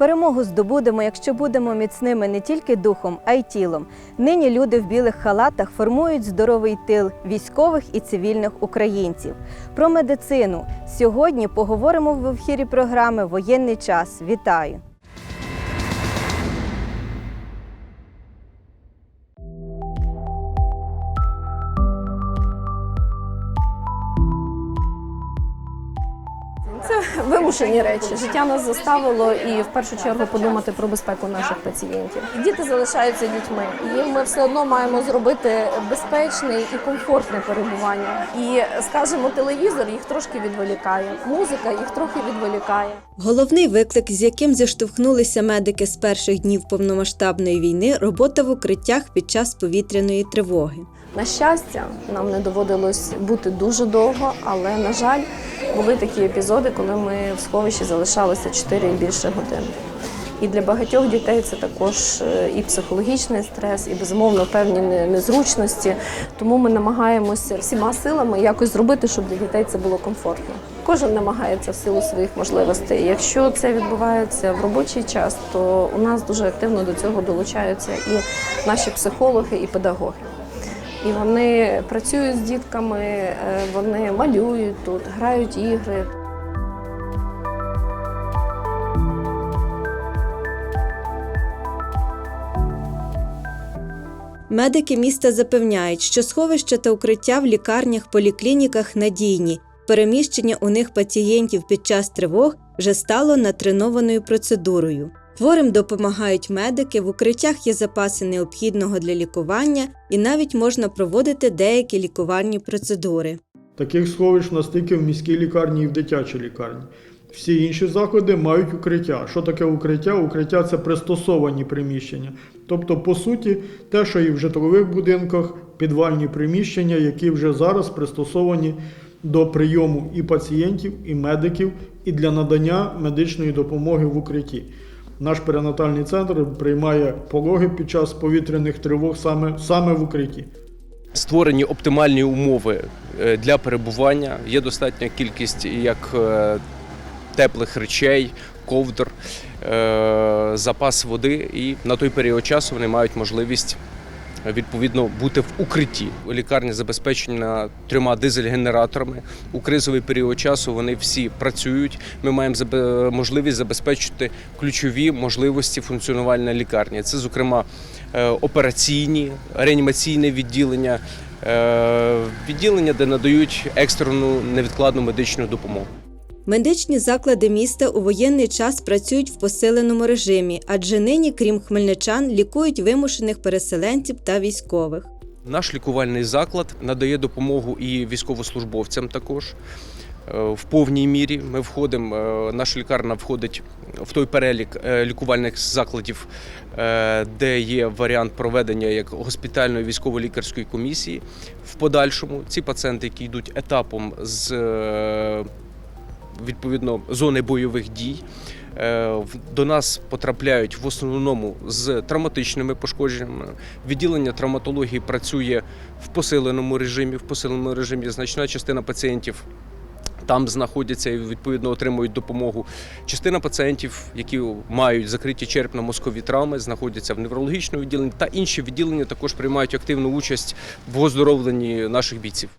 Перемогу здобудемо, якщо будемо міцними не тільки духом, а й тілом. Нині люди в білих халатах формують здоровий тил військових і цивільних українців. Про медицину сьогодні поговоримо в ефірі програми Воєнний час. Вітаю! Вимушені речі. Життя нас заставило і в першу чергу подумати про безпеку наших пацієнтів. Діти залишаються дітьми. Їм ми все одно маємо зробити безпечне і комфортне перебування. І скажімо, телевізор їх трошки відволікає. Музика їх трохи відволікає. Головний виклик, з яким зіштовхнулися медики з перших днів повномасштабної війни, робота в укриттях під час повітряної тривоги. На щастя, нам не доводилось бути дуже довго, але на жаль, були такі епізоди, коли ми в сховищі залишалися 4 і більше годин. І для багатьох дітей це також е, і психологічний стрес, і безумовно певні незручності. Тому ми намагаємося всіма силами якось зробити, щоб для дітей це було комфортно. Кожен намагається в силу своїх можливостей. Якщо це відбувається в робочий час, то у нас дуже активно до цього долучаються і наші психологи, і педагоги. І вони працюють з дітками, е, вони малюють тут, грають ігри. Медики міста запевняють, що сховища та укриття в лікарнях, поліклініках надійні. Переміщення у них пацієнтів під час тривог вже стало натренованою процедурою. Хворим допомагають медики, в укриттях є запаси необхідного для лікування, і навіть можна проводити деякі лікувальні процедури. Таких сховищ нас тільки в міській лікарні і в дитячій лікарні. Всі інші заклади мають укриття. Що таке укриття? Укриття це пристосовані приміщення. Тобто, по суті, те, що і в житлових будинках, підвальні приміщення, які вже зараз пристосовані до прийому і пацієнтів, і медиків, і для надання медичної допомоги в укритті. Наш перинатальний центр приймає пологи під час повітряних тривог саме, саме в укритті. Створені оптимальні умови е, для перебування. Є достатня кількість як е, теплих речей, ковдр, е, запас води, і на той період часу вони мають можливість. Відповідно, бути в укритті. Лікарня забезпечена трьома дизель-генераторами. У кризовий період часу вони всі працюють. Ми маємо можливість забезпечити ключові можливості функціонування лікарні. Це, зокрема, е, операційні, реанімаційне відділення, е, відділення, де надають екстрену невідкладну медичну допомогу. Медичні заклади міста у воєнний час працюють в посиленому режимі, адже нині, крім хмельничан, лікують вимушених переселенців та військових. Наш лікувальний заклад надає допомогу і військовослужбовцям також. Е, В повній мірі ми входимо, е, наша лікарня входить в той перелік е, лікувальних закладів, де є варіант проведення як госпітальної військово-лікарської комісії. В подальшому ці пацієнти, які йдуть етапом з відповідно зони бойових дій, е, до нас потрапляють в основному з травматичними пошкодженнями. Відділення травматології працює в посиленому режимі. В посиленому режимі значна частина пацієнтів. Там знаходяться і відповідно отримують допомогу. Частина пацієнтів, які мають закриті черепно-мозкові травми, знаходяться в неврологічному відділенні, та інші відділення також приймають активну участь в оздоровленні наших бійців.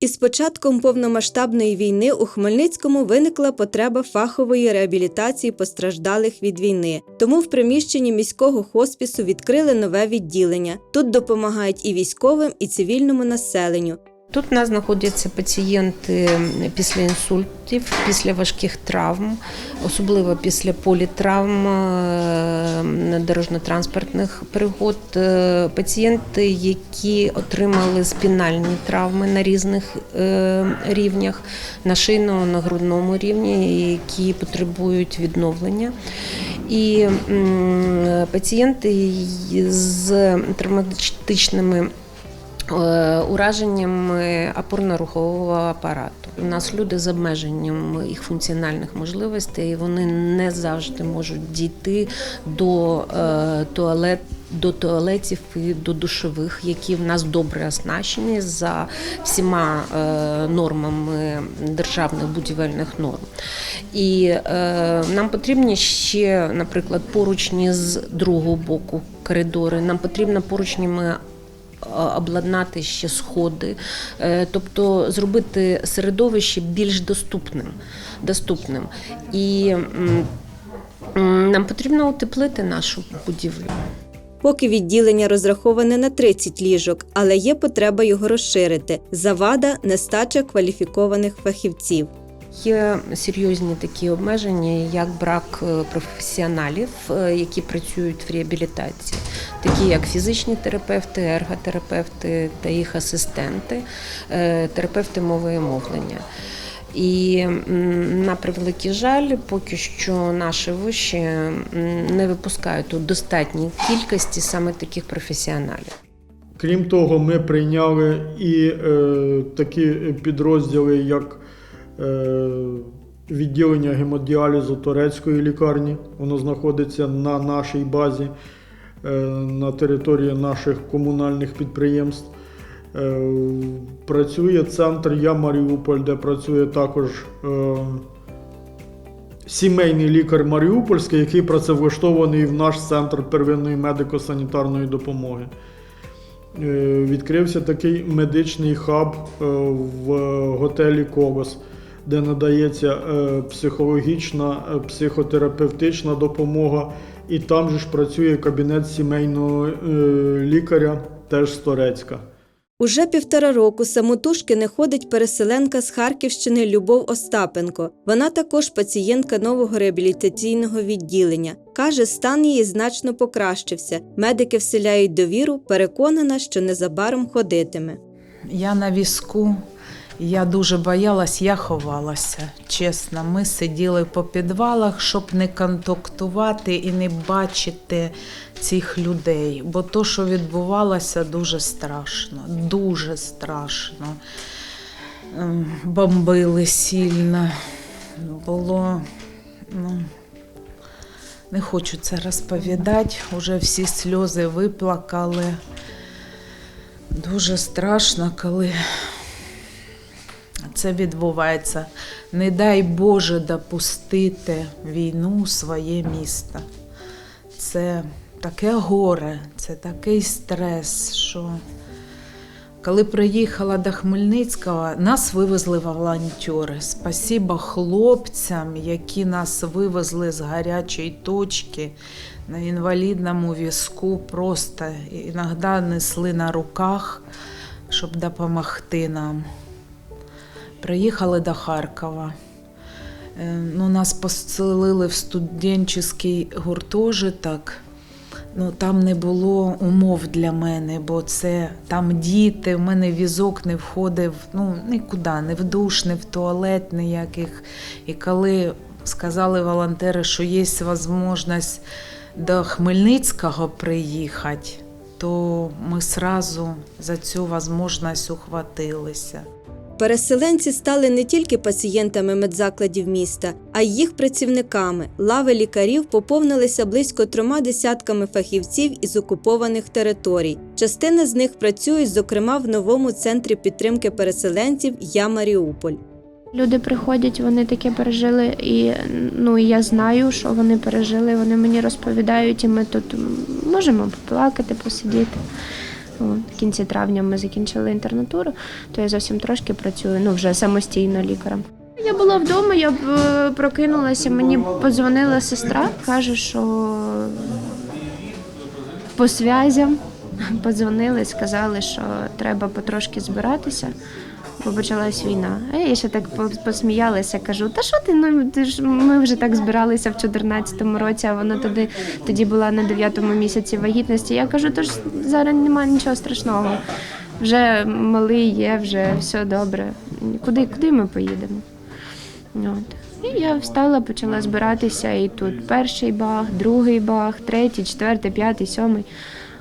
Із початком повномасштабної війни у Хмельницькому виникла потреба фахової реабілітації постраждалих від війни. Тому в приміщенні міського хоспісу відкрили нове відділення. Тут допомагають і військовим, і цивільному населенню. Тут у нас знаходяться пацієнти після інсультів, після важких травм, особливо після політравм, е, дорожньо-транспортних пригод. Е, Пацієнти, які отримали спінальні травми на різних е, рівнях, на шийному, на грудному рівні, які потребують відновлення. І пацієнти з травматичними ураженнями опорно-рухового апарату. У нас люди з обмеженням їх функціональних можливостей, і вони не завжди можуть дійти до е, туалету до туалетів і до душових, які в нас добре оснащені за всіма е, нормами державних будівельних норм. І е, нам потрібні ще, наприклад, поручні з другого боку коридори. Нам потрібно поручнями е, обладнати ще сходи, Е, тобто зробити середовище більш доступним. доступним. І нам потрібно утеплити нашу будівлю. Поки відділення розраховане на 30 ліжок, але є потреба його розширити. Завада нестача кваліфікованих фахівців. Є серйозні такі обмеження, як брак е, професіоналів, е, які працюють в реабілітації, такі як фізичні терапевти, ерготерапевти та їх асистенти, е, терапевти мови і мовлення. І на превеликий жаль, поки що наші виші не випускають у достатній кількості саме таких професіоналів. Крім того, ми прийняли і е, такі підрозділи, як відділення гемодіалізу турецької лікарні. Воно знаходиться на нашій базі, е, на території наших комунальних підприємств. Е, працює центр Я Маріуполь, де працює також е, сімейний лікар Маріупольський, який працевлаштований в наш центр первинної медико-санітарної допомоги. Е, Відкрився такий медичний хаб е, в готелі Колос, де надається е, психологічна, е, психотерапевтична допомога, і там же ж працює кабінет сімейного е, лікаря, теж з Торецька. Уже півтора року самотужки не ходить переселенка з Харківщини Любов Остапенко. Вона також пацієнтка нового реабілітаційного відділення. Каже, стан її значно покращився. Медики вселяють довіру, переконана, що незабаром ходитиме. Я на візку, я дуже боялась, я ховалася. Чесно, ми сиділи по підвалах, щоб не контактувати і не бачити цих людей. Бо то, що відбувалося, дуже страшно, дуже страшно. Ем, Бомбили сильно. Було. Ну, не хочу це розповідати, уже всі сльози виплакали. Дуже страшно, коли це відбувається. Не дай Боже допустити війну у своє місто. Це таке горе, це такий стрес, що коли приїхала до Хмельницького, нас вивезли волонтери. Спасіба хлопцям, які нас вивезли з гарячої точки на інвалідному візку, просто іноді несли на руках, щоб допомогти нам. Приїхали до Харкова. Е, Ну, нас поселили в студентський гуртожиток. Ну, там не було умов для мене, бо це там діти, в мене візок не входив ну, нікуди, не в душ, не в туалет ніяких. І коли сказали волонтери, що є можливість до Хмельницького приїхати, то ми одразу за цю можливість ухватилися. Переселенці стали не тільки пацієнтами медзакладів міста, а й їх працівниками. Лави лікарів поповнилися близько трьома десятками фахівців із окупованих територій. Частина з них працюють, зокрема, в новому центрі підтримки переселенців Я Маріуполь. Люди приходять, вони таке пережили, і ну і я знаю, що вони пережили. Вони мені розповідають, і ми тут можемо поплакати, посидіти. От, в кінці травня ми закінчили інтернатуру, то я зовсім трошки працюю, ну вже самостійно лікарем. Я була вдома, я б прокинулася, мені подзвонила сестра, каже, що по зв'язям подзвонили, сказали, що треба потрошки збиратися, бо почалась війна. А я ще так посміялася, кажу, та що ти, ну ти ж ми вже так збиралися в 2014 році, а вона тоді, тоді була на 9-му місяці вагітності. Я кажу, то ж зараз немає нічого страшного. Вже малий є, вже все добре. Куди, куди ми поїдемо? От. І я встала, почала збиратися, і тут перший баг, другий баг, третій, четвертий, п'ятий, сьомий.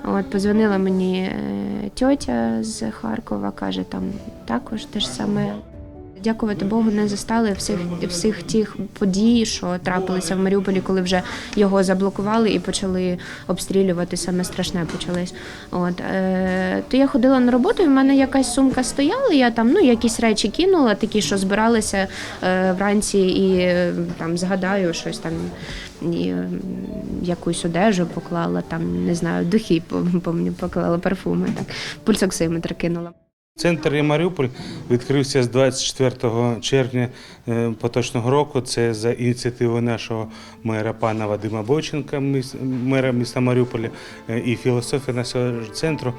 От позвонила мені е, тьотя з Харкова, каже, там також те ж саме. Дякувати Богу, не застали всіх всіх тих подій, що трапилися в Маріуполі, коли вже його заблокували і почали обстрілювати. Саме страшне почалось. От е, то я ходила на роботу, і в мене якась сумка стояла. Я там ну якісь речі кинула, такі, що збиралися е, вранці, і е, там згадаю щось там. І, е, якусь одежу поклала, там не знаю, духи поклала парфуми, так пульсоксиметр кинула. Центр Маріуполь відкрився з 24 червня е, поточного року. Це за ініціативи нашого мера пана Вадима Бойченка, мера міста Маріуполя, е, і філософія нашого центру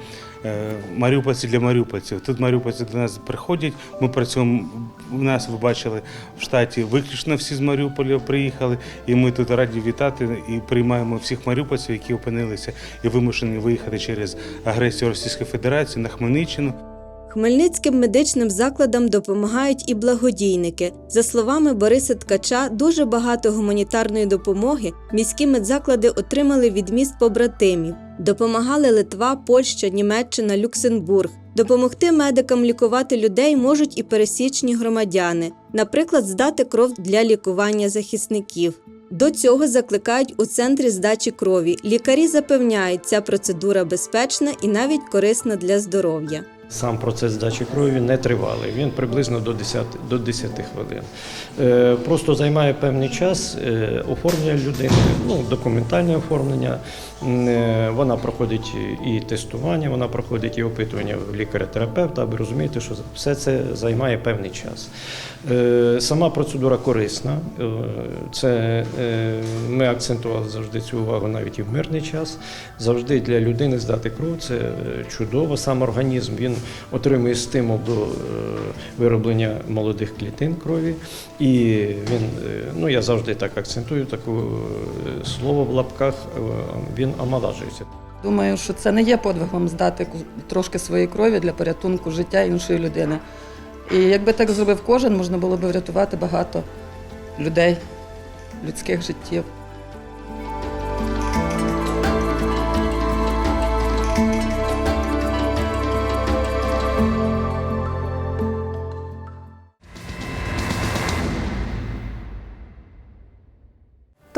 е, Маріупольці для маріупольців. Тут маріупольці до нас приходять. Ми працюємо. У нас ви бачили в штаті виключно всі з Маріуполя приїхали, і ми тут раді вітати і приймаємо всіх маріупольців, які опинилися і вимушені виїхати через агресію Російської Федерації на Хмельниччину. Хмельницьким медичним закладам допомагають і благодійники. За словами Бориса Ткача, дуже багато гуманітарної допомоги міські медзаклади отримали від міст побратимів. Допомагали Литва, Польща, Німеччина, Люксембург. Допомогти медикам лікувати людей можуть і пересічні громадяни, наприклад, здати кров для лікування захисників. До цього закликають у центрі здачі крові. Лікарі запевняють, ця процедура безпечна і навіть корисна для здоров'я. Сам процес здачі крові не тривалий. Він приблизно до 10, до 10 хвилин. Е, просто займає певний час е, оформлення людини, ну, документальне оформлення. Е, Вона проходить і тестування, вона проходить і опитування в лікаря-терапевта. Ви розумієте, що все це займає певний час. Е, Сама процедура корисна. Е, Це ми акцентували завжди цю увагу навіть і в мирний час. Завжди для людини здати кров це чудово. Сам організм він отримує стимул до вироблення молодих клітин крові. І він, ну я завжди так акцентую таке слово в лапках, е, він омолоджується. Думаю, що це не є подвигом здати трошки своєї крові для порятунку життя іншої людини. І якби так зробив кожен, можна було б врятувати багато людей, людських життів.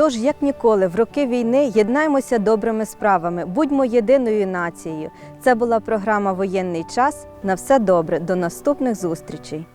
Тож, як ніколи, в роки війни єднаймося добрими справами, будьмо єдиною нацією. Це була програма Воєнний час. На все добре. До наступних зустрічей.